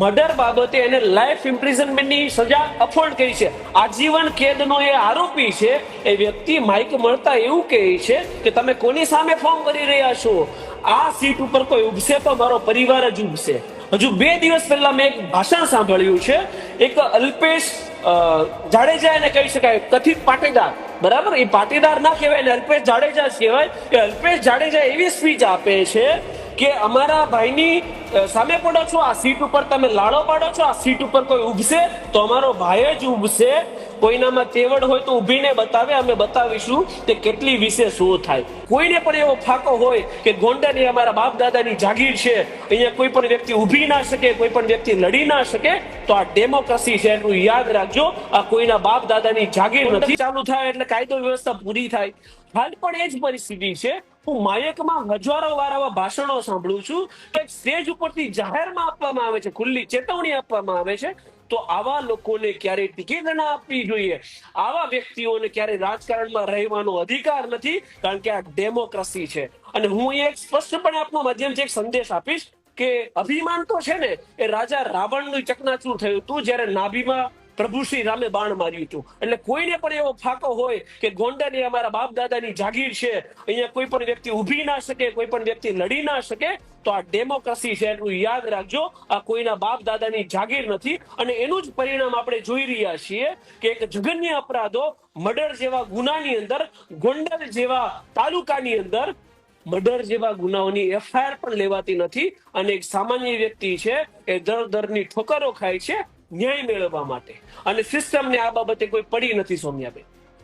Murder બાબતે એને life ઇમ્પ્રિઝનમેન્ટની સજા અફોર્ડ કરી છે. આજીવન કેદનો એ આરોપી છે. એ વ્યક્તિ માઇક મળતા એવું કહે છે કે તમે કોની સામે ફોર્મ કરી રહ્યા છો? આ સીટ ઉપર કોઈ ઉભશે તો મારો પરિવાર જ ઉભશે. હજુ બે દિવસ પહેલા મેં એક ભાષણ સાંભળ્યું છે. એક અલ્પેશ જાડેજા એને કહી શકાય, કથિત પાટીદાર. બરાબર? એ પાટીદાર ના કહેવાય એને અલ્પેશ જાડેજા કહેવાય. કે અલ્પેશ જાડેજા એવી સ્પીચ આપે છે કે અમારા ભાઈની સામે પડો છો, આ સીટ ઉપર તમે લાડો પાડો છો, આ સીટ ઉપર કોઈ ઉભશે, તો અમારો ભાઈ જ ઉભશે. કોઈનામાં તેવડ હોય તો ઊભીને બતાવે, અમે બતાવીશું કે કેટલી વિશે શું થાય. કોઈને પણ એવો ફાકો હોય કે ગોંડલ એ અમારા બાપ દાદાની જાગીર છે, અહીંયા કોઈ પણ વ્યક્તિ ઊભી ના શકે, કોઈ પણ વ્યક્તિ લડી ના શકે, તો આ ડેમોક્રેસી છે એટલું યાદ રાખજો, આ કોઈના બાપ દાદાની જાગીર નથી. ચાલુ થાય એટલે કાયદો વ્યવસ્થા પૂરી થાય. હાલ પણ એ જ પરિસ્થિતિ છે. હું માયકમાં હજારો વાર આવા ભાષણો સાંભળું છું કે સ્ટેજ ઉપરથી જાહેરમાં આપવામાં આવે છે, ખુલ્લી ચેતવણી આપવામાં આવે છે. તો આવા લોકોને ક્યારે ટિકિટ ના આપવી જોઈએ? આવા વ્યક્તિઓને ક્યારે રાજકારણમાં રહેવાનો અધિકાર નથી? કારણ કે આ ડેમોક્રેસી છે. અને હું એક સ્પષ્ટપણે આપનો માધ્યમથી એક સંદેશ આપીશ કે અભિમાન તો છે ને, એ રાજા રાવણનું ચકનાચૂર થયું હતું જ્યારે નાભીમાં પ્રભુ શ્રી રામે બાણ માર્યું હતું. એટલે કોઈને પણ એવો ફાકો હોય કે ગોંડલ એ અમારા બાપ દાદાની જાગીર છે, અહીંયા કોઈ પણ વ્યક્તિ ઊભી ના શકે, કોઈ પણ વ્યક્તિ લડી ના શકે, તો આ ડેમોક્રેસી છે એટલું યાદ રાખજો. આ કોઈના બાપ દાદાની જાગીર નથી. અને એનું જ પરિણામ આપણે જોઈ રહ્યા છીએ કે એક જઘન્ય અપરાધો મર્ડર જેવા ગુનાની અંદર, ગોંડલ જેવા તાલુકાની અંદર મર્ડર જેવા ગુનાઓની એફઆઈઆર પણ લેવાતી નથી. અને એક સામાન્ય વ્યક્તિ છે, એ દર દરની ઠોકરો ખાય છે ન્યાય મેળવવા માટે. અને સિસ્ટમને આ બાબતે કોઈ પડી નથી સૌમ્યાબેન.